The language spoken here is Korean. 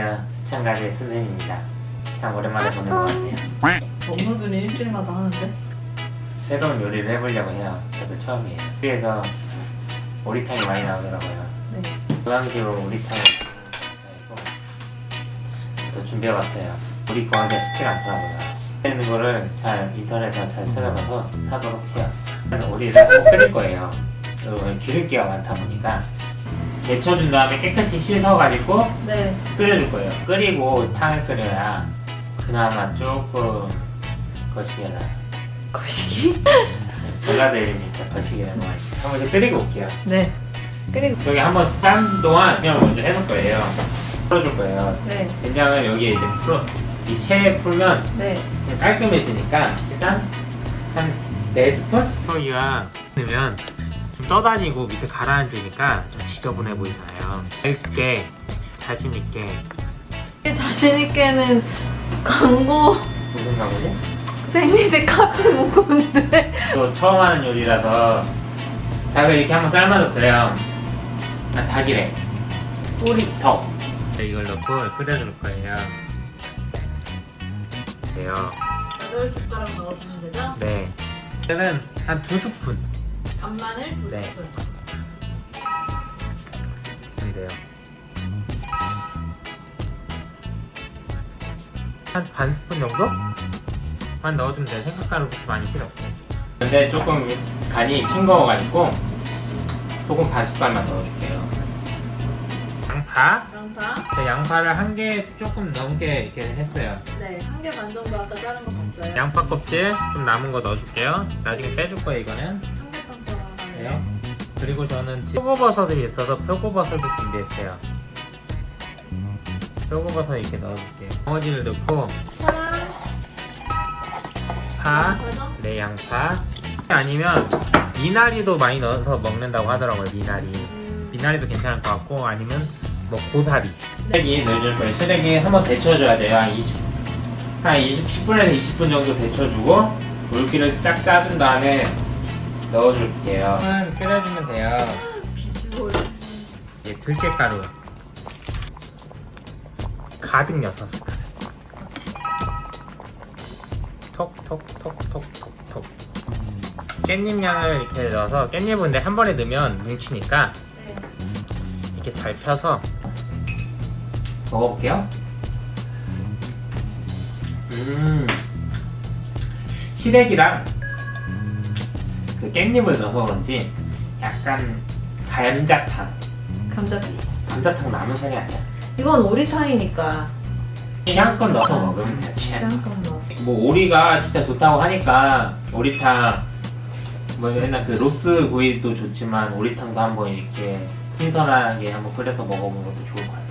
안녕하세요. 시청자의 선생님입니다. 참 오랜만에 보는 것 같아요. 업무들이 일주일마다 하는데? 새로운 요리를 해보려고 해요. 저도 처음이에요. TV에서 오리탕이 많이 나오더라고요. 네. 고향식으로 오리탕을 또 준비해봤어요. 우리 고향에 쉽지가 않더라고요. 있는 거를 잘 인터넷에서 잘 찾아봐서 사도록 해요. 오리를 꼭 끓일 거예요. 그리고 기름기가 많다 보니까 데쳐준 다음에 깨끗이 씻어가지고 네. 끓여줄 거예요. 끓이고 탕을 끓여야 그나마 조금 거시기가 나요. 거시기? 전라도이니까 거시기라고 하니 한번 이제 끓이고 올게요. 네. 그리고 여기 한번 짠 동안 그냥 먼저 해볼 거예요. 풀어줄 거예요. 네. 된장을 여기에 이제 풀어 이 체에 풀면 네. 좀 깔끔해지니까 일단 한 4스푼? 소이가 넣으면 좀 떠다니고 밑에 가라앉으니까 좀 지저분해 보이잖아요. 얇게 자신 있게 자신 있게는 광고 무슨 가보지? 생리대 카페 문구인데. 또 처음 하는 요리라서 닭을 이렇게 한번 삶아줬어요. 아, 닭이래. 우리 덕. 이걸 넣고 끓여줄 거예요. 네요. 여덟 숟가락 넣어주면 되죠? 네. 이는 한 두 스푼 간마늘 두 네. 스푼. 돼요. 한 반 스푼 정도?만 넣어주면 돼요. 생각가루 그렇게 많이 필요 없어요. 근데 조금 간이 싱거워가지고 소금 반 숟갈만 넣어줄게요. 양파. 양파. 저 양파를 한 개 조금 넘게 이렇게 했어요. 네. 한 개 반 정도 아까 자른 거 봤어요. 양파 껍질 좀 남은 거 넣어줄게요. 나중에 빼줄 거예요, 이거는. 하네요. 그리고 저는 표고버섯이 있어서 표고버섯을 준비했어요. 표고버섯 이렇게 넣어줄게요. 나머지를 넣고. 파? 네 양파. 아니면 미나리도 많이 넣어서 먹는다고 하더라고요. 미나리. 음. 미나리도 괜찮을 것 같고 아니면 뭐 고사리. 시래기 넣어줄 거예요. 시래기 한번 데쳐줘야 돼요. 한 20, 한 20, 10분에서 20분 정도 데쳐주고 물기를 쫙 짜준 다음에 넣어줄게요. 한 끓여주면 돼요. 비주얼. 이제 들깨 가루 가득 6스푼 톡톡톡톡톡톡 깻잎 양을 이렇게 넣어서 깻잎은 근데 한 번에 넣으면 뭉치니까 네. 이렇게 잘 펴서 먹어볼게요 음 시래기랑 그 깻잎을 넣어서 그런지 약간 감자탕. 감자탕 남은 살이 아니야 이건 오리탕이니까. 취향껏 넣어서 먹으면 돼 취향 시간껏 넣어. 뭐 오리가 진짜 좋다고 하니까 오리탕 뭐 맨날 그 로스 구이도 좋지만 오리탕도 한번 이렇게 신선하게 한번 끓여서 먹어보는 것도 좋을 것 같아요